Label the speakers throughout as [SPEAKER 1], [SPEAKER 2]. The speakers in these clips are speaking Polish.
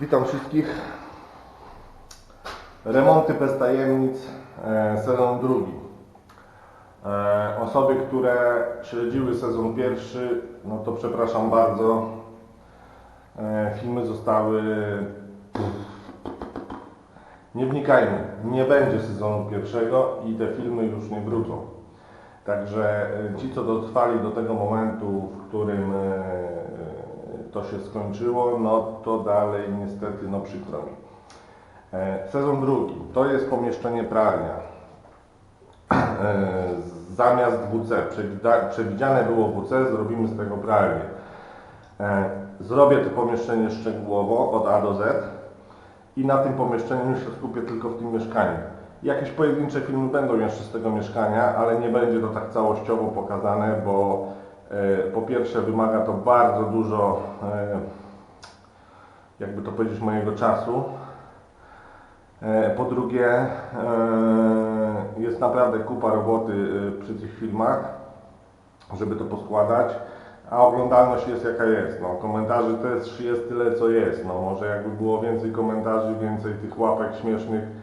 [SPEAKER 1] Witam wszystkich. Remonty bez tajemnic, e, sezon drugi. E, Osoby, które śledziły sezon pierwszy, no to przepraszam bardzo. E, Filmy zostały. Nie wnikajmy, nie będzie sezonu pierwszego i te filmy już nie wrócą. Także ci, co dotrwali do tego momentu, w którym to się skończyło, no to dalej niestety, no przykro mi. E, Sezon drugi, to jest pomieszczenie pralnia. E, Zamiast WC, przewidziane było WC, zrobimy z tego pralnię. E, Zrobię to pomieszczenie szczegółowo od A do Z i na tym pomieszczeniu się skupię tylko w tym mieszkaniu. Jakieś pojedyncze filmy będą jeszcze z tego mieszkania, ale nie będzie to tak całościowo pokazane, bo po pierwsze wymaga to bardzo dużo, e, jakby to powiedzieć, mojego czasu. E, po drugie, e, jest naprawdę kupa roboty e, przy tych filmach, żeby to poskładać. A oglądalność jest jaka jest. No, komentarzy też jest tyle co jest. No, może jakby było więcej komentarzy, więcej tych łapek śmiesznych, e,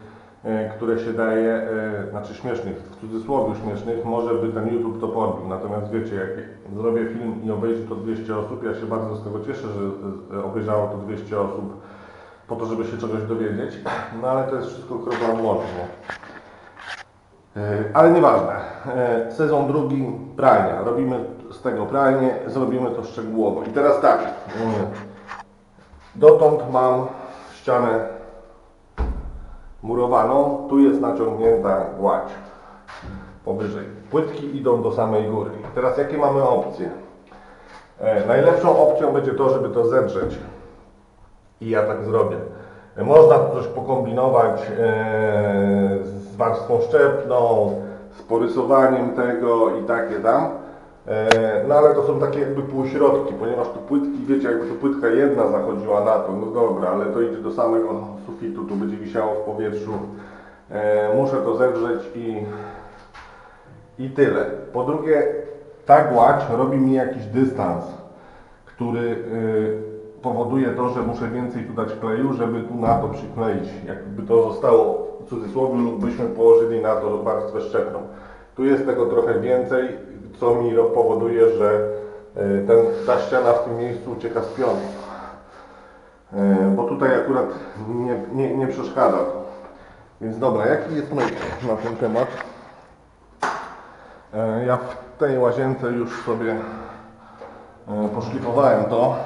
[SPEAKER 1] które się daje, e, znaczy śmiesznych, w cudzysłowie śmiesznych, może by ten YouTube to podbił. Natomiast wiecie, jak zrobię film i obejrzy to 200 osób, ja się bardzo z tego cieszę, że e, obejrzało to 200 osób po to, żeby się czegoś dowiedzieć. No ale to jest wszystko kropla w morzu. Nie? E, Ale nieważne. E, Sezon drugi, pralnia. Robimy z tego pralnię, zrobimy to szczegółowo. I teraz tak. Dotąd mam ścianę murowaną. Tu jest naciągnięta gładź. Powyżej. Płytki idą do samej góry. Teraz jakie mamy opcje? E, Najlepszą opcją będzie to, żeby to zedrzeć. I ja tak zrobię. Można tu coś pokombinować e, z warstwą szczepną, z porysowaniem tego i takie tam. E, no ale to są takie jakby półśrodki, ponieważ tu płytki, wiecie, jakby tu płytka jedna zachodziła na to, no dobra, ale to idzie do samego sufitu, tu będzie wisiało w powietrzu. E, muszę to zedrzeć i, i tyle. Po drugie, ta gładź robi mi jakiś dystans, który y, powoduje to, że muszę więcej tu dać kleju, żeby tu na to przykleić. Jakby to zostało w cudzysłowie lub byśmy położyli na to warstwę szczepną. Tu jest tego trochę więcej, co mi powoduje, że y, ten, ta ściana w tym miejscu ucieka z pionu. Y, Bo tutaj akurat nie, nie, nie przeszkadza to. Więc dobra, jaki jest myk na ten temat? E, Ja w tej łazience już sobie e, poszlifowałem to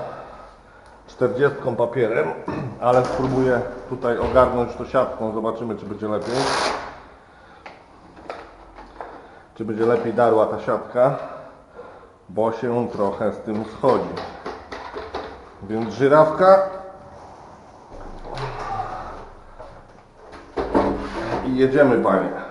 [SPEAKER 1] 40 papierem, ale spróbuję tutaj ogarnąć to siatką, zobaczymy czy będzie lepiej. Czy będzie lepiej darła ta siatka, bo się trochę z tym schodzi. Więc żyrawka i jedziemy panie.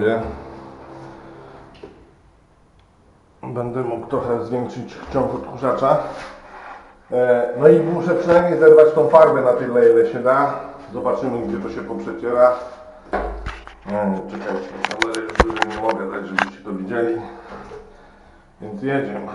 [SPEAKER 1] Sobie. Będę mógł trochę zwiększyć ciąg odkurzacza. E, No i muszę przynajmniej zerwać tą farbę na tyle, ile się da. Zobaczymy, gdzie to się poprzeciera. Nie, czekajcie, kamerę nie mogę dać, żebyście to widzieli. Więc jedziemy.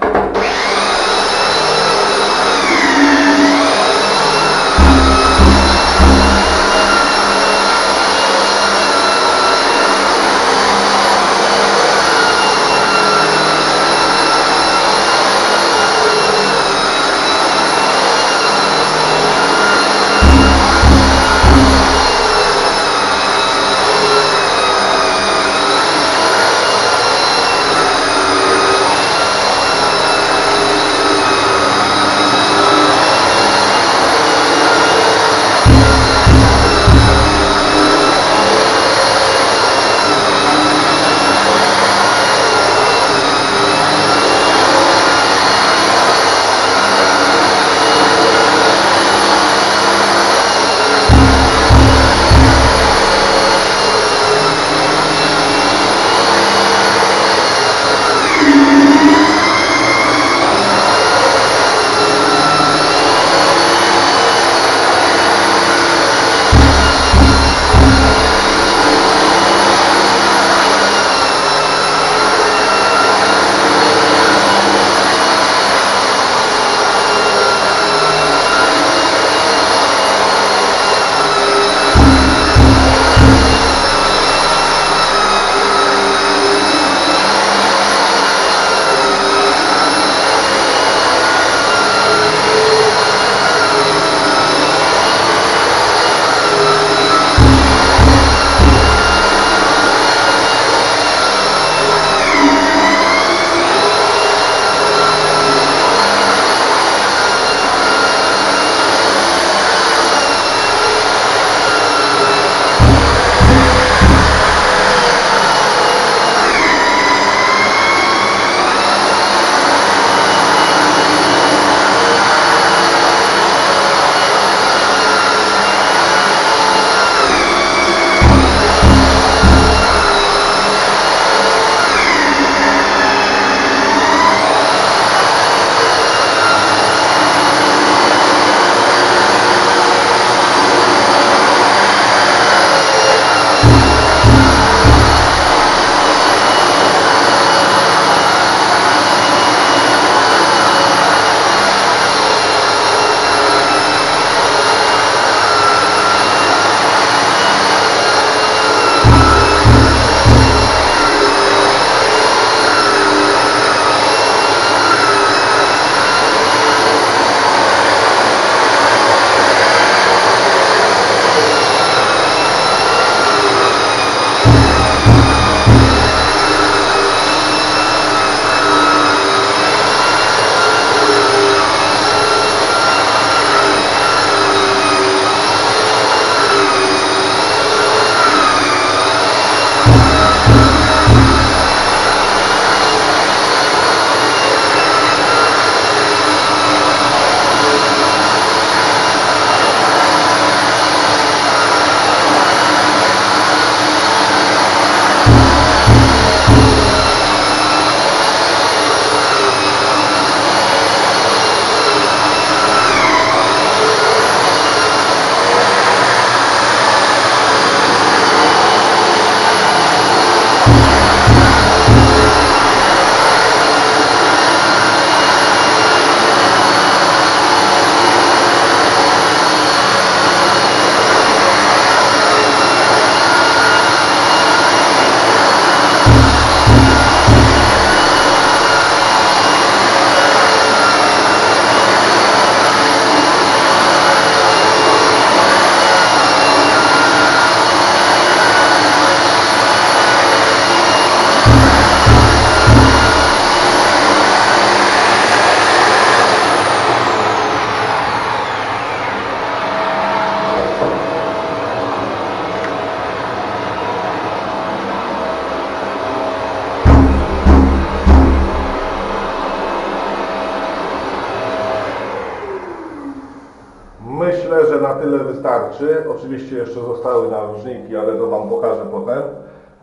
[SPEAKER 1] Oczywiście jeszcze zostały narożniki, ale to Wam pokażę potem.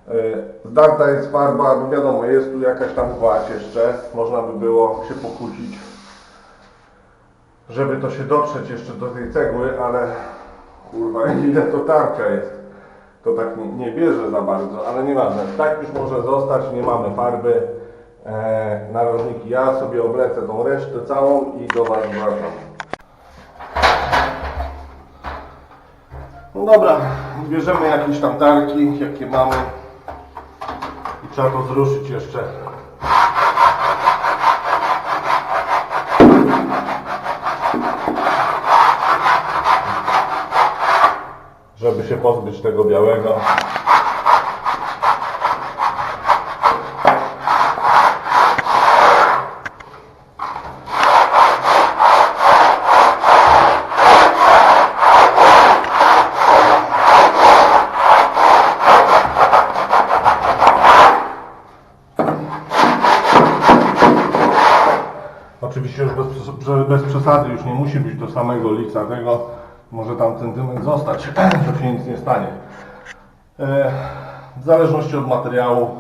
[SPEAKER 1] E, Zdarta jest farba, bo wiadomo, jest tu jakaś tam gładź jeszcze. Można by było się pokłócić, żeby to się dotrzeć jeszcze do tej cegły, ale kurwa, ile to tarcza jest. To tak nie, nie bierze za bardzo, ale nieważne. Tak już może zostać, nie mamy farby. E, narożniki ja sobie oblecę tą resztę całą i do Was wracam. Dobra, bierzemy jakieś tam tarki, jakie mamy i trzeba to zruszyć jeszcze. Żeby się pozbyć tego białego. Oczywiście już bez, bez przesady, już nie musi być do samego lica tego. Może tam centymetr zostać, to się nic nie stanie. E, w zależności od materiału,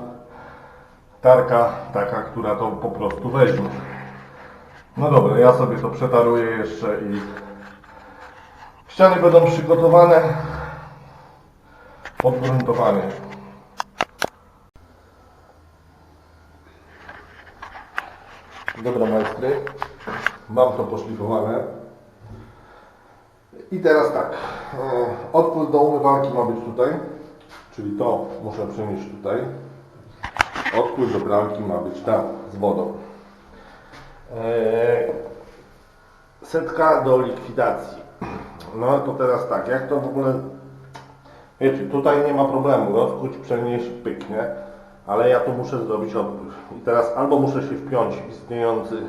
[SPEAKER 1] tarka taka, która to po prostu weźmie. No dobra, ja sobie to przetaruję jeszcze i ściany będą przygotowane pod gruntowanie. Dobra majstry, mam to poszlifowane. I teraz tak, e, odpływ do umywalki ma być tutaj, czyli to muszę przenieść tutaj. Odpływ do pralki ma być tam, z wodą. E, Setka do likwidacji. No to teraz tak, jak to w ogóle... Wiecie, tutaj nie ma problemu, rozkuć, przenieść, pyknie, ale ja tu muszę zrobić odpływ. I teraz albo muszę się wpiąć w istniejący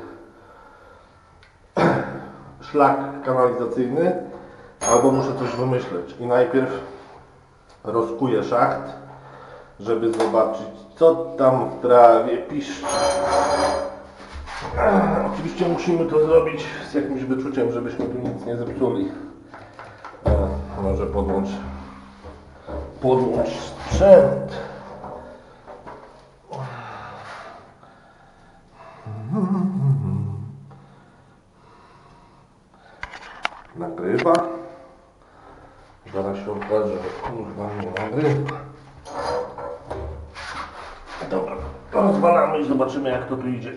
[SPEAKER 1] szlak kanalizacyjny, albo muszę coś wymyśleć. I najpierw rozkuję szacht, żeby zobaczyć, co tam w trawie piszczy. Oczywiście musimy to zrobić z jakimś wyczuciem, żebyśmy tu nic nie zepsuli. E, może podłącz, podłącz sprzęt. Że kurwa nie nagrywa. Dobra, rozwalamy i zobaczymy jak to tu idzie.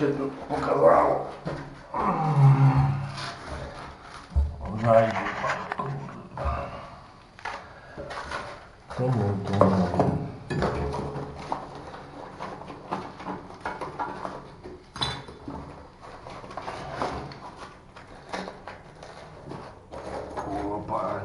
[SPEAKER 1] I co mi się tu pokazało? Znajdzie pan,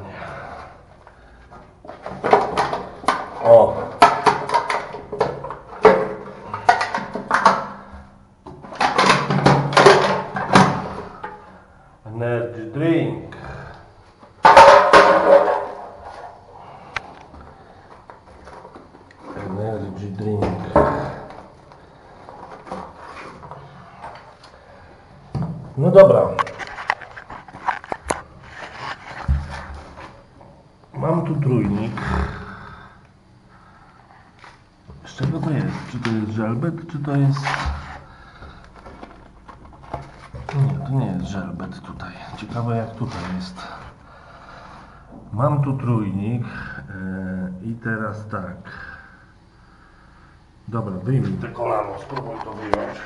[SPEAKER 1] dobra. Mam tu trójnik. Z czego to jest? Czy to jest żelbet, czy to jest... Nie, to nie jest żelbet tutaj. Ciekawe jak tutaj jest. Mam tu trójnik yy, i teraz tak. Dobra, wyjmij te kolano, spróbuj to wyjąć.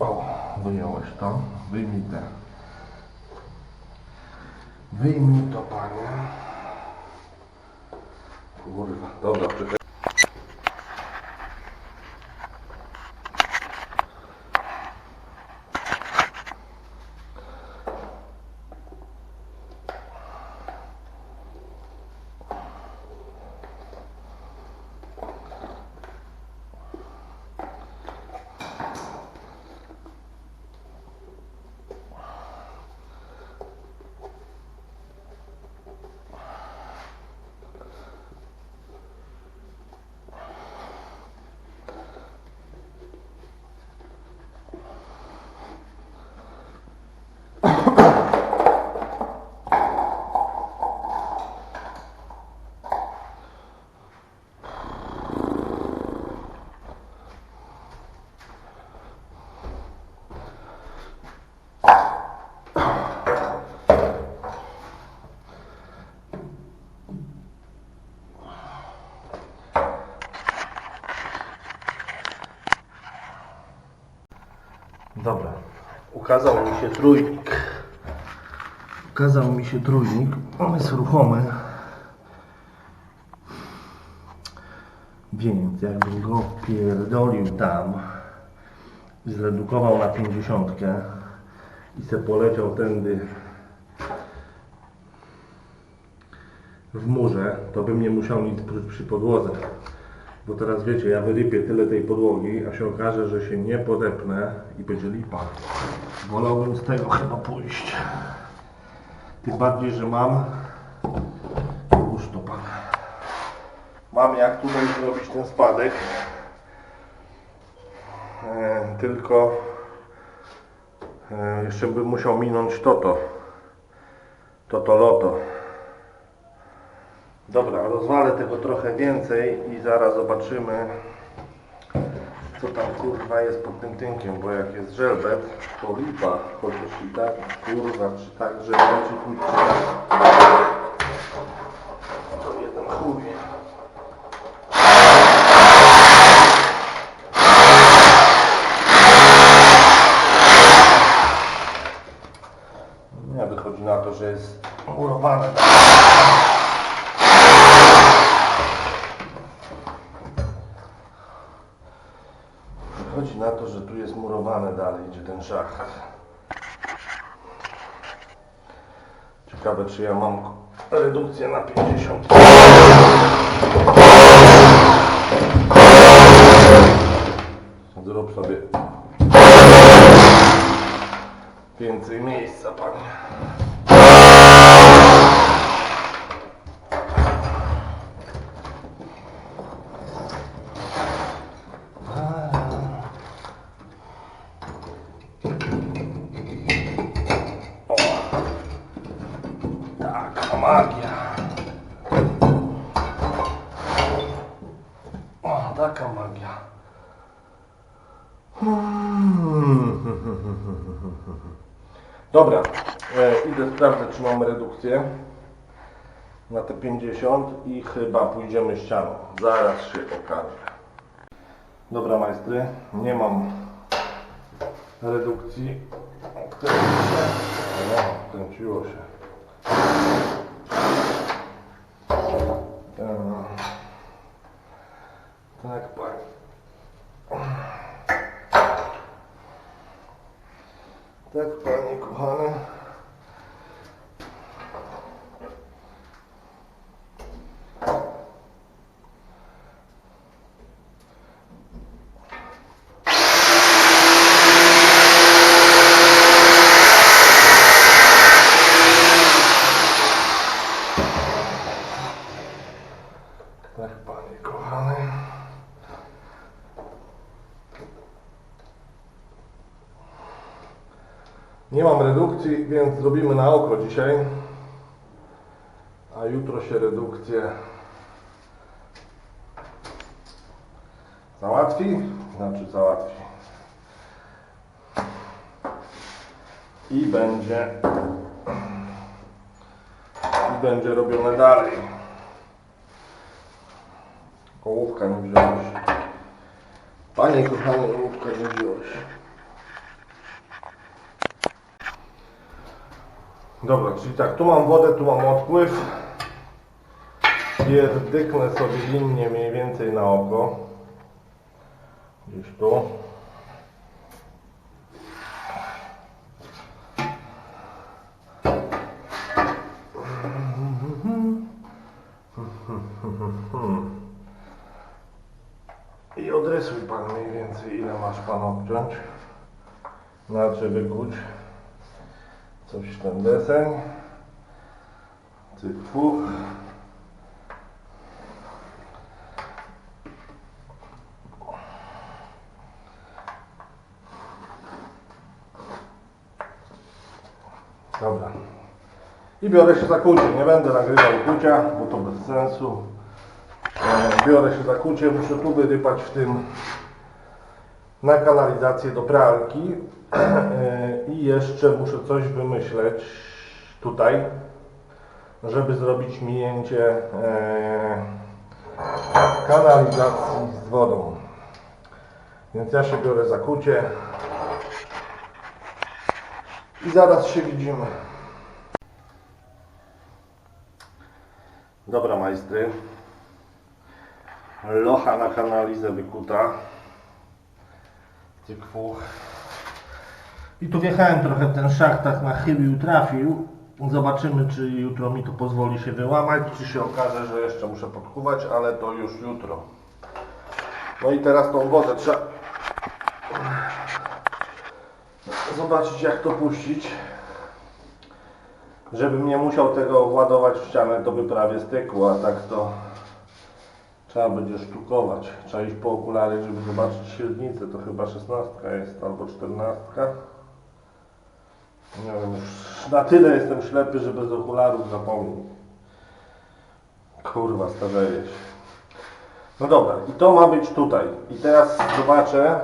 [SPEAKER 1] O, wyjąłeś to. Wyjmij te. Wyjmij to, panie. Kurwa, dobra, czekaj. Dobra. Ukazał mi się trójnik. Ukazał mi się trójnik. On jest ruchomy. Więc jakbym go pierdolił tam, zredukował na 50 i se poleciał tędy w murze, to bym nie musiał nic przy podłodze. Bo teraz wiecie, ja wyrypię tyle tej podłogi, a się okaże, że się nie podepnę i będzie lipa. Wolałbym z tego chyba pójść. Tym bardziej, że mam już to pan. Mam jak tutaj zrobić ten spadek. E, tylko e, jeszcze bym musiał minąć toto. Toto loto. Dobra, rozwalę tego trochę więcej i zaraz zobaczymy co tam kurwa jest pod tym tynkiem, bo jak jest żelbet, to lipa, chociaż i tak kurwa, czy tak żelbet, czy chuj, czy tak. To jeden chuj. Nie wychodzi na to, że jest murowane. Tu jest murowane dalej, gdzie ten szacht. Ciekawe, czy ja mam redukcję na 50. Zrób sobie więcej miejsca, panie. Idę sprawdzę, czy mamy redukcję na te 50 i chyba pójdziemy ścianą. Zaraz się okaże. Dobra, majstry, nie mam redukcji. Kręci się. O, kręciło się. E, Tak, pani. Tak, panie kochany. Tak, panie kochany. Nie mam redukcji, więc zrobimy na oko dzisiaj. A jutro się redukcję załatwi. Znaczy załatwi. I będzie i będzie robione dalej. Ołówka nie wziąłeś. Panie kochany, ołówka nie wziąłeś. Dobra, czyli tak, tu mam wodę, tu mam odpływ. Pierdyknę sobie linię mniej więcej na oko. Gdzieś tu. I odrysuj pan mniej więcej ile masz pan obciąć. Znaczy wykuć coś ten deseń. Cyku. Dobra. I biorę się za kucie. Nie będę nagrywał kucia, bo to bez sensu. E, Biorę się za kucie. Muszę tu wyrypać w tym na kanalizację do pralki i jeszcze muszę coś wymyśleć tutaj, żeby zrobić mijęcie e, kanalizacji z wodą. Więc ja się biorę za kucie i zaraz się widzimy. Dobra majstry. Locha na kanalizę wykuta. Cykwu. I tu wjechałem trochę, ten szach tak nachylił, trafił. Zobaczymy, czy jutro mi to pozwoli się wyłamać, czy się okaże, że jeszcze muszę podkuwać, ale to już jutro. No i teraz tą wodę trzeba zobaczyć, jak to puścić. Żebym nie musiał tego władować w ścianę, to by prawie stykło, a tak to trzeba będzie sztukować. Trzeba iść po okulary, żeby zobaczyć średnicę. To chyba 16 jest albo 14. Na tyle jestem ślepy, że bez okularów zapomnij. Kurwa, starzeję się. No dobra, i to ma być tutaj. I teraz zobaczę,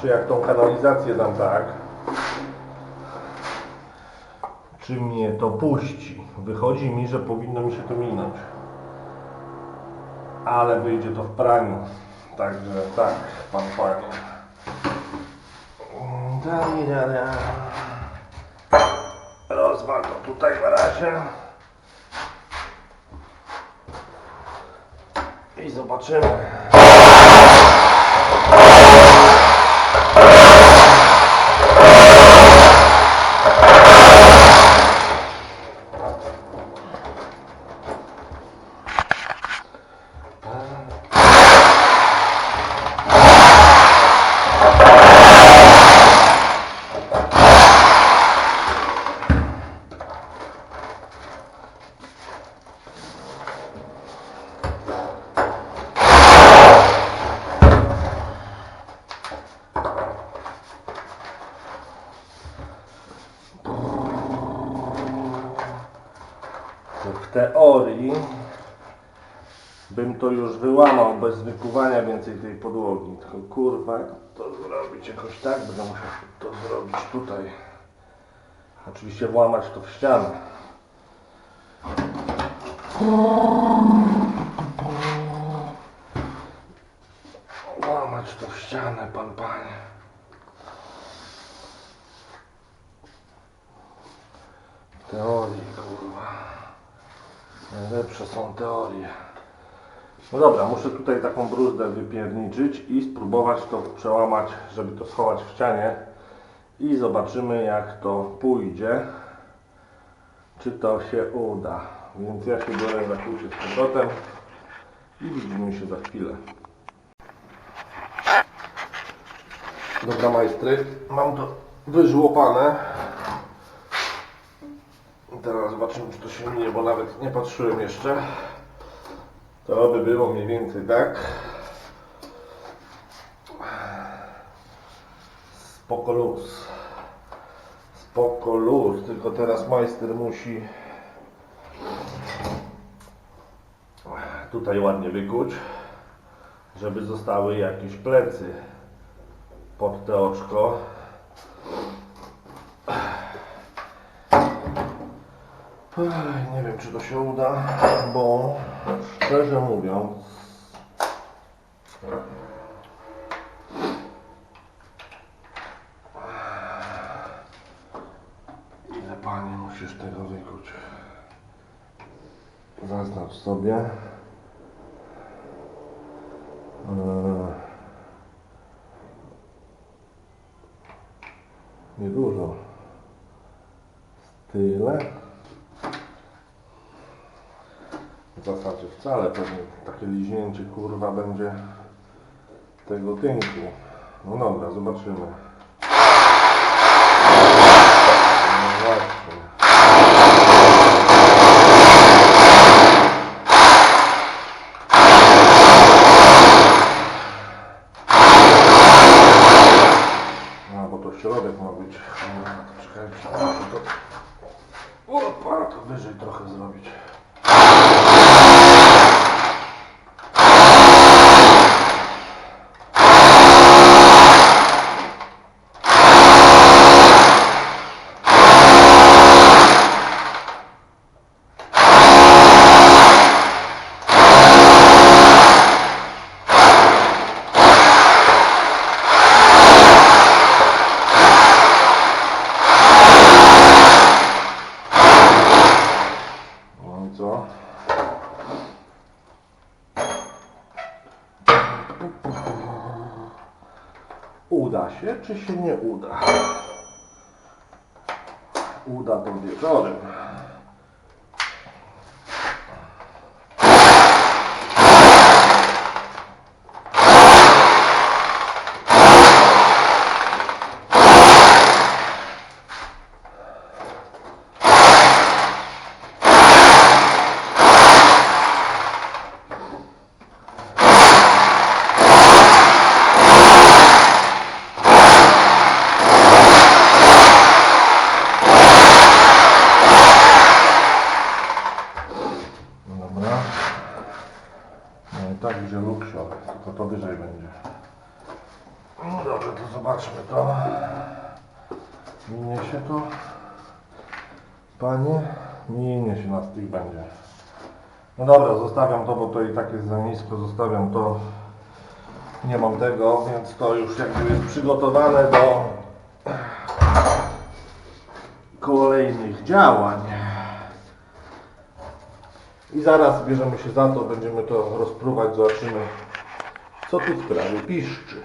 [SPEAKER 1] czy jak tą kanalizację dam tak, czy mnie to puści. Wychodzi mi, że powinno mi się to minąć. Ale wyjdzie to w praniu. Także tak, pan panie. Da. rozwal to tutaj na razie. I zobaczymy. Teorii bym to już wyłamał bez wykuwania więcej tej podłogi. Tylko kurwa, to zrobić jakoś tak? Będę musiał to zrobić tutaj. Oczywiście włamać to w ścianę. Łamać to w ścianę, pan panie. Teorii, kurwa. Najlepsze są teorie. No dobra, muszę tutaj taką bruzdę wypierniczyć i spróbować to przełamać, żeby to schować w ścianie i zobaczymy jak to pójdzie, czy to się uda. Więc ja się biorę za klucze z powrotem i widzimy się za chwilę. Dobra majstry, mam to wyżłopane. Zobaczymy czy to się minie, bo nawet nie patrzyłem jeszcze. To by było mniej więcej tak. Spoko luz. Spoko luz, tylko teraz majster musi tutaj ładnie wykuć, żeby zostały jakieś plecy pod te oczko. Nie wiem, czy to się uda, bo szczerze mówiąc, ile panie musisz tego wykuć? Zaznacz sobie. Eee, Niedużo. Tyle. W zasadzie wcale pewnie takie liźnięcie kurwa będzie tego tynku. No dobra, zobaczymy. No właśnie. A, bo to środek ma być. Kurwa, to Czekajcie, muszę to... Opa, to wyżej trochę zrobić. No i co? Uda się, czy się nie uda? Uda to wieczorem. No Dobra. No i tak gdzie luksio, tylko to wyżej będzie. No dobrze, to zobaczmy to. Minie się to. Panie, minie się nas tych będzie. Dobra, zostawiam to, bo to i tak jest za nisko, zostawiam to. Nie mam tego, więc to już jakby jest przygotowane do kolejnych działań. I zaraz bierzemy się za to, będziemy to rozpruwać, zobaczymy co tu w trawie piszczy.